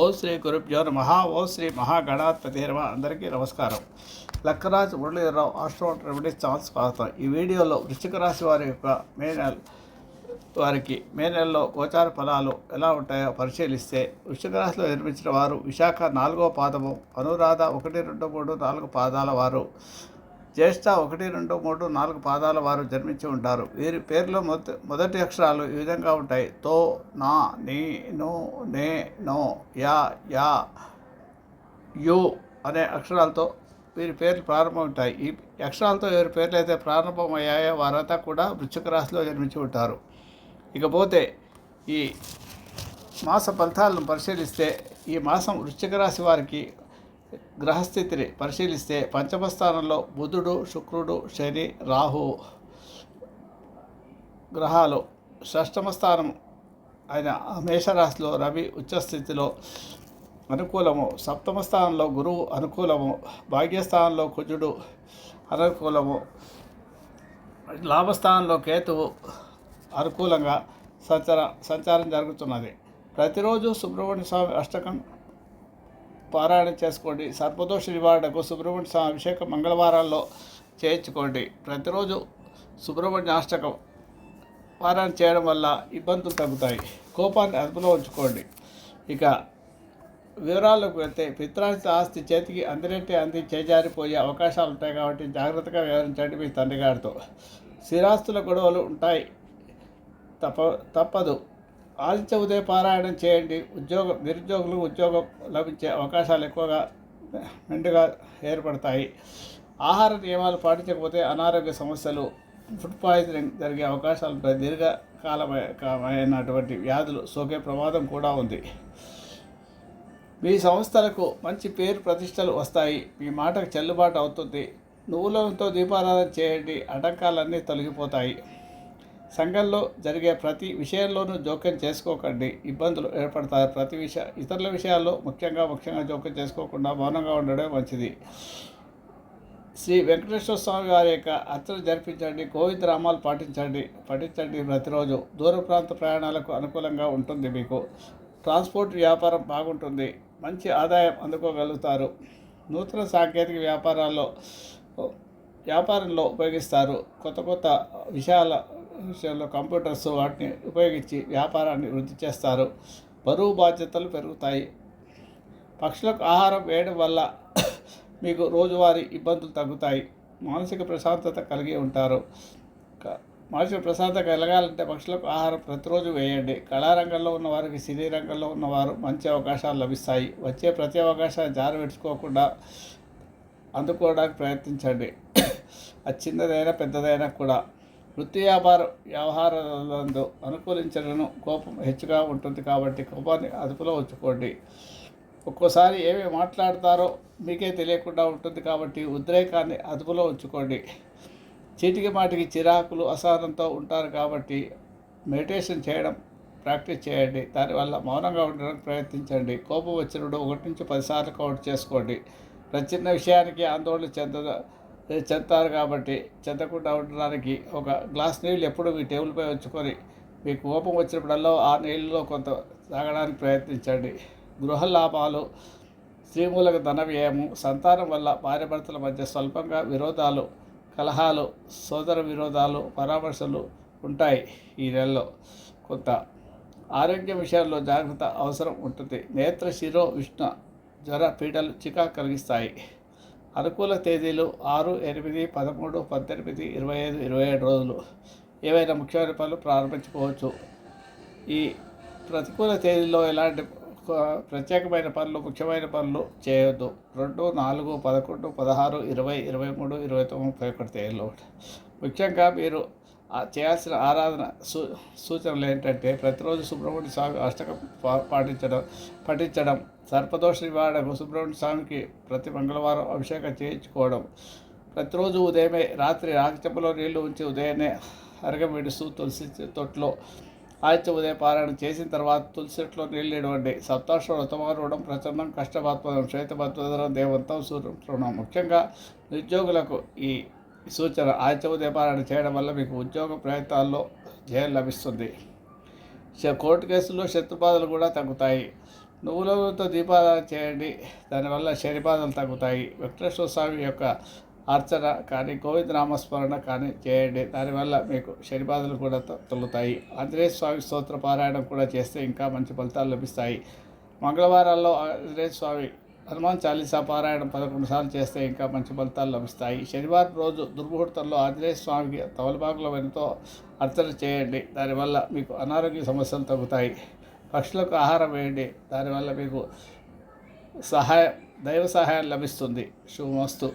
ఓం శ్రీ గురుభ్యో నమ. ఓం శ్రీ మహాగణాధిపతి నమ అందరికీ నమస్కారం. లక్కరాజ్ మురళీధరరావు ఆస్ట్రో రెమెడీస్ ఛాన్స్ స్వాగతం. ఈ వీడియోలో వృశ్చిక రాశి వారి యొక్క మే నెల వారికి మే నెలలో గోచార ఫలాలు ఎలా ఉంటాయో పరిశీలిస్తే వృశ్చిక రాశిలో నిర్మించిన వారు విశాఖ నాలుగో పాదము అనురాధ ఒకటి రెండు మూడు నాలుగు పాదాల వారు జ్యేష్ఠ ఒకటి రెండు మూడు నాలుగు పాదాల వారు జన్మించి ఉంటారు. వీరి పేర్లో మొదటి మొదటి అక్షరాలు ఈ విధంగా ఉంటాయి. తో నా నీ నో నే నో యా యా యు అనే అక్షరాలతో వీరి పేర్లు ప్రారంభమవుతాయి ఈ అక్షరాలతో ఎవరి పేర్లు అయితే ప్రారంభమయ్యాయో వారంతా కూడా వృశ్చిక రాశిలో జన్మించి ఉంటారు. ఇకపోతే ఈ మాస ఫలితాలను పరిశీలిస్తే ఈ మాసం వృశ్చిక రాశి వారికి గ్రహస్థితిని పరిశీలిస్తే పంచమ స్థానంలో బుధుడు శుక్రుడు శని రాహు గ్రహాలు షష్టమ స్థానం ఆయన మేషరాశిలో రవి ఉచ్చస్థితిలో అనుకూలము. సప్తమ స్థానంలో గురువు అనుకూలము. భాగ్యస్థానంలో కుజుడు అనుకూలము. లాభస్థానంలో కేతువు అనుకూలంగా సంచార సంచారం జరుగుతున్నది. ప్రతిరోజు సుబ్రహ్మణ్య స్వామి అష్టకం పారాయణ చేసుకోండి. సర్పదోష నివారణకు సుబ్రహ్మణ్య స్వామి అభిషేకం మంగళవారాల్లో చేయించుకోండి. ప్రతిరోజు సుబ్రహ్మణ్య అష్టకం పారాయణ చేయడం వల్ల ఇబ్బందులు తగ్గుతాయి. కోపాన్ని అదుపులో ఉంచుకోండి. ఇక వివరాల్లోకి వెళ్తే పిత్రాంశ ఆస్తి చేతికి అందరింటి అంది చేజారిపోయే అవకాశాలు ఉంటాయి కాబట్టి జాగ్రత్తగా వ్యవహరించండి మీ తండ్రి గారితో. స్థిరాస్తుల గొడవలు ఉంటాయి. తప్ప తప్పదు. ఆదిత్య ఉదయ పారాయణం చేయండి. ఉద్యోగం నిరుద్యోగులు ఉద్యోగం లభించే అవకాశాలు ఎక్కువగా మెండుగా ఏర్పడతాయి. ఆహార నియమాలు పాటించకపోతే అనారోగ్య సమస్యలు ఫుడ్ పాయిజనింగ్ జరిగే అవకాశాలు ఉంటాయి. దీర్ఘకాలమైనటువంటి వ్యాధులు సోకే ప్రమాదం కూడా ఉంది. మీ సంస్థలకు మంచి పేరు ప్రతిష్టలు వస్తాయి. మీ మాటకు చెల్లుబాటు అవుతుంది. నువ్వులతో దీపారాధన చేయండి. అటంకాలన్నీ తొలగిపోతాయి. సంఘంలో జరిగే ప్రతి విషయంలోనూ జోక్యం చేసుకోకండి. ఇబ్బందులు ఏర్పడతాయి. ప్రతి విషయ ఇతరుల విషయాల్లో ముఖ్యంగా ముఖ్యంగా జోక్యం చేసుకోకుండా మౌనంగా ఉండడం మంచిది. శ్రీ వెంకటేశ్వర స్వామి వారి యొక్క అర్చన జరిపించండి. గోవింద రామాలు పాటించండి. పఠించండి ప్రతిరోజు. దూర ప్రాంత ప్రయాణాలకు అనుకూలంగా ఉంటుంది మీకు. ట్రాన్స్పోర్ట్ వ్యాపారం బాగుంటుంది. మంచి ఆదాయం అందుకోగలుగుతారు. నూతన సాంకేతిక వ్యాపారాల్లో వ్యాపారంలో ఉపయోగిస్తారు. కొత్త కొత్త విషయాల విషయంలో కంప్యూటర్స్ వాటిని ఉపయోగించి వ్యాపారాన్ని వృద్ధి చేస్తారు. బరువు బాధ్యతలు పెరుగుతాయి. పక్షులకు ఆహారం వేయడం వల్ల మీకు రోజువారీ ఇబ్బందులు తగ్గుతాయి. మానసిక ప్రశాంతత కలిగి ఉంటారు. మానసిక ప్రశాంతత కలగాలంటే పక్షులకు ఆహారం ప్రతిరోజు వేయండి. కళారంగంలో ఉన్న వారికి సినీ రంగంలో ఉన్నవారు మంచి అవకాశాలు లభిస్తాయి. వచ్చే ప్రతి అవకాశాన్ని జారవిడ్చుకోకుండా అందుకోవడానికి ప్రయత్నించండి. అది చిన్నదైనా పెద్దదైనా కూడా. వృత్తి వ్యాపార వ్యవహారాలందు అనుకూలించడం కోపం హెచ్చుగా ఉంటుంది కాబట్టి కోపాన్ని అదుపులో ఉంచుకోండి. ఒక్కోసారి ఏమి మాట్లాడతారో మీకే తెలియకుండా ఉంటుంది కాబట్టి ఉద్రేకాన్ని అదుపులో ఉంచుకోండి. చీటికి మాటికి చిరాకులు అసహనంతో ఉంటారు కాబట్టి మెడిటేషన్ చేయడం ప్రాక్టీస్ చేయండి. దానివల్ల మౌనంగా ఉండడానికి ప్రయత్నించండి. కోపం వచ్చినప్పుడు ఒకటి నుంచి పదిసార్లు కౌంట్ చేసుకోండి. ప్రతి చిన్న విషయానికి ఆందోళన చెంద చెత్తారు కాబట్టి చెత్తకుండా ఉండడానికి ఒక గ్లాస్ నీళ్ళు ఎప్పుడు మీ టేబుల్పై ఉంచుకొని మీకు కోపం వచ్చినప్పుడల్లా ఆ నీళ్ళలో కొంత తాగడానికి ప్రయత్నించండి. గృహ లాభాలు స్త్రీమూలక ధన వ్యయము సంతానం వల్ల భార్యభర్తల మధ్య స్వల్పంగా విరోధాలు కలహాలు సోదర విరోధాలు పరామర్శలు ఉంటాయి ఈ నెలలో. కొంత ఆరోగ్య విషయాల్లో జాగ్రత్త అవసరం ఉంటుంది. నేత్ర శిరో విష్ణు జ్వర పీడలు చికా కలిగిస్తాయి. అనుకూల తేదీలు ఆరు ఎనిమిది పదమూడు పద్దెనిమిది ఇరవై ఐదు ఇరవై ఏడు రోజులు. ఏవైనా ముఖ్యమైన పనులు ప్రారంభించుకోవచ్చు. ఈ ప్రతికూల తేదీలో ఎలాంటి ప్రత్యేకమైన పనులు ముఖ్యమైన పనులు చేయొద్దు. రెండు నాలుగు పదకొండు పదహారు ఇరవై ఇరవై మూడు ఇరవై తొమ్మిది ముప్పై ఒకటి తేదీలో ముఖ్యంగా మీరు చేయాల్సిన ఆరాధన సూ సూచనలు ఏంటంటే ప్రతిరోజు సుబ్రహ్మణ్య స్వామి అష్టకం పా- పాటించడం పఠించడం సర్పదోష నివారణకు సుబ్రహ్మణ్య స్వామికి ప్రతి మంగళవారం అభిషేకం చేయించుకోవడం. ప్రతిరోజు ఉదయమే రాత్రి రాగి నీళ్ళు ఉంచి ఉదయాన్నే అరగ విడుస్తూ తులసి తొట్లో ఆదిత్య ఉదయ పారాయణ చేసిన తర్వాత తులసి చెట్లో నీళ్ళు ఇవ్వండి సప్తాశ్వ వ్రతమారుడం ప్రచండం కష్టభాత్మదం శ్వేతభద్రం దేవంతం సూర్యం ముఖ్యంగా నిరుద్యోగులకు ఈ సూచన ఆచవ దీపారాయణ చేయడం వల్ల మీకు ఉద్యోగ ప్రయత్నాల్లో జయం లభిస్తుంది. కోర్టు కేసుల్లో శత్రుబాధలు కూడా తగ్గుతాయి. నువ్వులతో దీపారాధన చేయండి. దానివల్ల శనిపాదలు తగ్గుతాయి. వెంకటేశ్వర స్వామి యొక్క అర్చన కానీ గోవింద నామస్మరణ కానీ చేయండి. దానివల్ల మీకు శనిపాదలు కూడా తొలుతాయి ఆంజనేయ స్వామి స్తోత్ర పారాయణం కూడా చేస్తే ఇంకా మంచి ఫలితాలు లభిస్తాయి. మంగళవారాల్లో ఆంజనేయ స్వామి హనుమాన్ చాలీసా పారాయణం పదకొండు సార్లు చేస్తే ఇంకా మంచి ఫలితాలు లభిస్తాయి. శనివారం రోజు దుర్ముహూర్తంలో ఆంజనేయ స్వామికి తవలపాకుల వెనుతో అర్చన చేయండి. దానివల్ల మీకు అనారోగ్య సమస్యలు తగ్గుతాయి. పక్షులకు ఆహారం వేయండి. దానివల్ల మీకు సహాయం దైవ సహాయం లభిస్తుంది. శుభమస్తు.